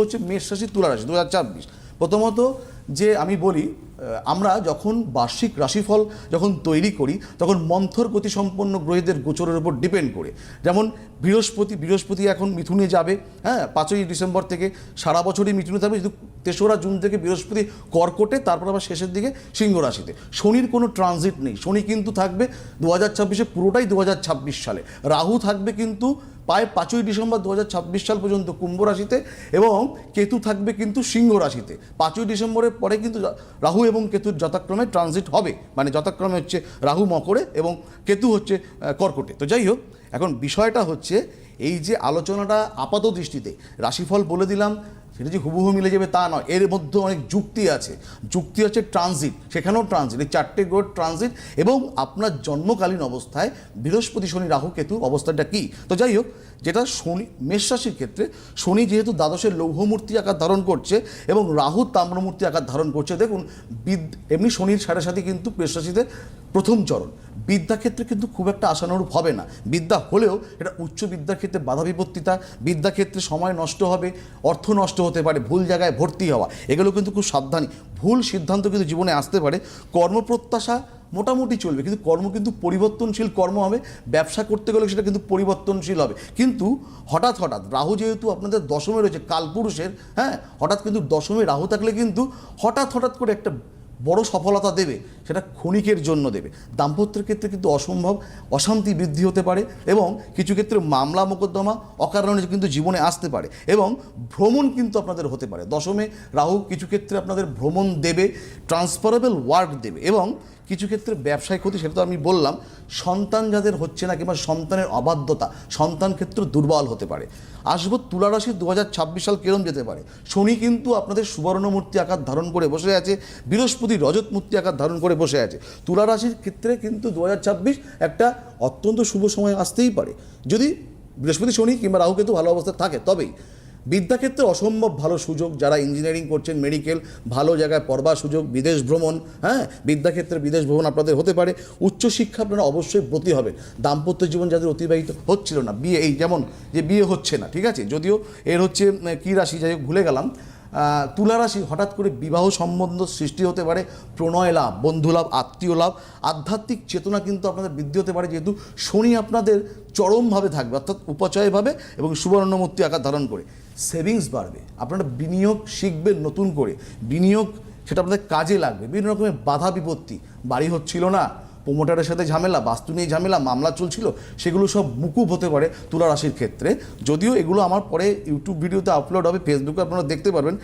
হচ্ছে মেষ রাশি তুলা রাশি দু প্রথমত যে আমি বলি আমরা যখন বার্ষিক রাশিফল যখন তৈরি করি, তখন মন্থর গতিসম্পন্ন গ্রহীদের গোচরের উপর ডিপেন্ড করে। যেমন বৃহস্পতি বৃহস্পতি এখন মিথুনে যাবে হ্যাঁ পাঁচই ডিসেম্বর থেকে সারা বছরই মিথুনে থাকবে শুধু তেসরা জুন থেকে বৃহস্পতি কর্কটে, তারপর আবার শেষের দিকে সিংহ রাশিতে। শনির কোনো ট্রানজিট নেই, শনি কিন্তু থাকবে দু হাজার ছাব্বিশে, পুরোটাই দু হাজার ছাব্বিশ সালে। রাহু থাকবে কিন্তু প্রায় পাঁচই ডিসেম্বর দু হাজার ছাব্বিশ সাল পর্যন্ত কুম্ভ রাশিতে এবং কেতু থাকবে কিন্তু সিংহ রাশিতে। পাঁচই ডিসেম্বরের পরে কিন্তু রাহু এবং কেতুর যথাক্রমে ট্রানজিট হবে। মানে যথাক্রমে হচ্ছে রাহু, মকরে এবং কেতু হচ্ছে কর্কটে। তো যাই হোক, এখন বিষয়টা হচ্ছে এই যে আলোচনাটা আপাত দৃষ্টিতে, রাশিফল বলে দিলাম সেটা যে হুবহু মিলে যাবে তা নয়। এর মধ্যে অনেক যুক্তি আছে। যুক্তি হচ্ছে ট্রানজিট। সেখানেও ট্রানজিট। এই চারটে গ্রহ ট্রানজিট এবং আপনার জন্মকালীন অবস্থায় বৃহস্পতি, শনি, রাহু, কেতু অবস্থাটা কী? তো যাই হোক, যেটা শনি, মেষ রাশির ক্ষেত্রে, শনি যেহেতু দ্বাদশের লৌহমূর্তি আকার ধারণ করছে এবং রাহু তাম্রমূর্তি আকার ধারণ করছে। দেখুন, বিদ এমনি শনির সাড়ে সাথে কিন্তু মেষ প্রথম চরণ। বিদ্যাক্ষেত্রে কিন্তু খুব একটা আশানুরূপ হবে না। বিদ্যা হলেও এটা উচ্চ বিদ্যার ক্ষেত্রে বাধা বিপত্তিতা বিদ্যাক্ষেত্রে সময় নষ্ট হবে, অর্থ নষ্ট হতে পারে, ভুল জায়গায় ভর্তি হওয়া, এগুলো কিন্তু খুব সাবধানী। ভুল সিদ্ধান্ত কিন্তু জীবনে আসতে পারে। কর্মপ্রত্যাশা মোটামুটি চলবে, কিন্তু কর্ম কিন্তু পরিবর্তনশীল কর্ম হবে। ব্যবসা করতে গেলে সেটা কিন্তু পরিবর্তনশীল হবে। কিন্তু হঠাৎ হঠাৎ, রাহু যেহেতু আপনাদের দশমে রয়েছে, কালপুরুষের হ্যাঁ হঠাৎ কিন্তু দশমে রাহু থাকলে কিন্তু হঠাৎ হঠাৎ করে একটা বড় সফলতা দেবে, সেটা ক্ষণিকের জন্য দেবে। দাম্পত্যের ক্ষেত্রে কিন্তু অসম্ভব, অশান্তি বৃদ্ধি হতে পারে এবং কিছু ক্ষেত্রে মামলা, মোকদ্দমা, অকারণে কিন্তু জীবনে আসতে পারে এবং ভ্রমণ কিন্তু আপনাদের হতে পারে। দশমে রাহু কিছু ক্ষেত্রে আপনাদের ভ্রমণ দেবে ট্রান্সফারেবল ওয়ার্ক দেবে এবং কিছু ক্ষেত্রে ব্যবসায় ক্ষতি, সেটা তো আমি বললাম, সন্তান যাদের হচ্ছে না কিংবা সন্তানের অবাধ্যতা, সন্তান ক্ষেত্র দুর্বল হতে পারে। আসব তুলা রাশি দু হাজার ছাব্বিশ সাল কেরম যেতে পারে? শনি কিন্তু আপনাদের সুবর্ণমূর্তি আকার ধারণ করে বসে আছে, বৃহস্পতি রজত মূর্তি আকার ধারণ করে বসে আছে। তুলা রাশির ক্ষেত্রে কিন্তু দু হাজার ছাব্বিশ একটা অত্যন্ত শুভ সময় আসতেই পারে। যদি বৃহস্পতি, শনি কিংবা রাহু কেতু ভালো অবস্থায় থাকে, তবেই বিদ্যাক্ষেত্রে অসম্ভব ভালো সুযোগ যারা ইঞ্জিনিয়ারিং করছেন মেডিকেল ভালো জায়গায় পড়বার সুযোগ, বিদেশ ভ্রমণ হ্যাঁ? বিদ্যাক্ষেত্রে বিদেশ ভ্রমণ আপনাদের হতে পারে। উচ্চশিক্ষা আপনারা অবশ্যই ব্রতী হবে দাম্পত্য জীবন যাদের অতিবাহিত হচ্ছিল না, বিয়ে, এই যেমন, যে বিয়ে হচ্ছে না, ঠিক আছে? যদিও এর হচ্ছে কী রাশি, যাই ভুলে গেলাম। আহ, তুলা রাশি হঠাৎ করে বিবাহ সম্বন্ধ সৃষ্টি হতে পারে প্রণয় লাভ বন্ধু লাভ আত্মীয় লাভ আধ্যাত্মিক চেতনা কিন্তু আপনাদের বৃদ্ধি হতে পারে যেহেতু শনি আপনাদের চরমভাবে থাকবে অর্থাৎ উপচয়ভাবে এবং সুবর্ণমূর্তি আকার ধারণ করে। সেভিংস বাড়বে আপনারা বিনিয়োগ শিখবেন নতুন করে। বিনিয়োগ সেটা আপনাদের কাজে লাগবে বিভিন্ন রকমের বাধা বিপত্তি বাড়ি হচ্ছিল না প্রোমোটারের সাথে ঝামেলা, বাস্তু নিয়ে ঝামেলা, মামলা চলছিল, সেগুলো সব মুকুব হতে পারে তুলা রাশির ক্ষেত্রে। যদিও এগুলো আমার পরে ইউটিউব ভিডিওতে আপলোড হবে ফেসবুকে আপনারা দেখতে পারবেন।